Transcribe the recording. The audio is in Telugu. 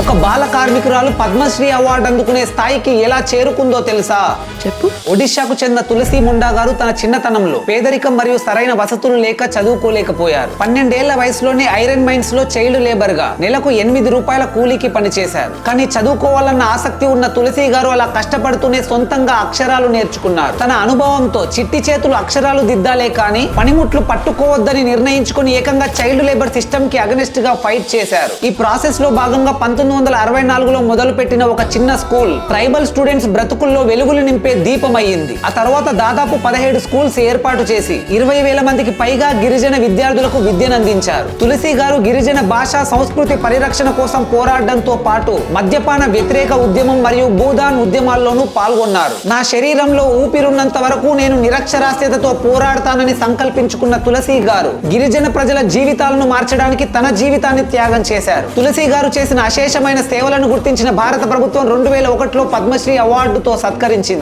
ఒక బాల కార్మికురాలు పద్మశ్రీ అవార్డు అందుకునే స్థాయికి ఎలా చేరుకుందో తెలుసా? చెప్పు. ఒడిశాకు చెందిన తులసి ముండా గారు తన చిన్నతనంలో పేదరికం మరియు సరైన వసతులు లేక చదువుకోలేకపోయారు. పన్నెండేళ్ళ వయసులోనే ఐరన్ మైన్స్లో చైల్డ్ లేబర్గా నెలకు ఎనిమిది రూపాయల కూలీకి పనిచేశారు. కానీ చదువుకోవాలన్న ఆసక్తి ఉన్న తులసి గారు అలా కష్టపడుతూనే సొంతంగా అక్షరాలు నేర్చుకున్నారు. తన అనుభవంతో చిట్టి చేతులు అక్షరాలు దిద్దాలే కానీ పనిముట్లు పట్టుకోవద్దని నిర్ణయించుకుని ఏకంగా చైల్డ్ లేబర్ సిస్టమ్కి అగనిస్ట్గా ఫైట్ చేశారు. ఈ ప్రాసెస్లో భాగంగా పంతొమ్మిది వందల అరవై నాలుగులో మొదలుపెట్టిన ఒక చిన్న స్కూల్ ట్రైబల్ స్టూడెంట్స్ బ్రతుకుల్లో వెలుగులు నింపే దీపమయ్యింది. ఆ తర్వాత దాదాపు పదిహేడు స్కూల్స్ ఏర్పాటు చేసి ఇరవై వేల మందికి పైగా గిరిజన విద్యార్థులకు విద్యను అందించారు తులసి గారు గిరిజన భాష సంస్కృతి పరిరక్షణ కోసం పోరాడడంతో పాటు మద్యపాన వ్యతిరేక ఉద్యమం మరియు భూదాన్ ఉద్యమాల్లోనూ పాల్గొన్నారు. నా శరీరంలో ఊపిరున్నంత వరకు నేను నిరక్షరాస్యతతో పోరాడతానని సంకల్పించుకున్న తులసి గారు గిరిజన ప్రజల జీవితాలను మార్చడానికి తన జీవితాన్ని త్యాగం చేశారు. తులసి గారు చేసిన అశేష విశిష్టమైన సేవలను గుర్తించిన భారత ప్రభుత్వం రెండు వేల ఒకటిలో పద్మశ్రీ అవార్డుతో సత్కరించింది.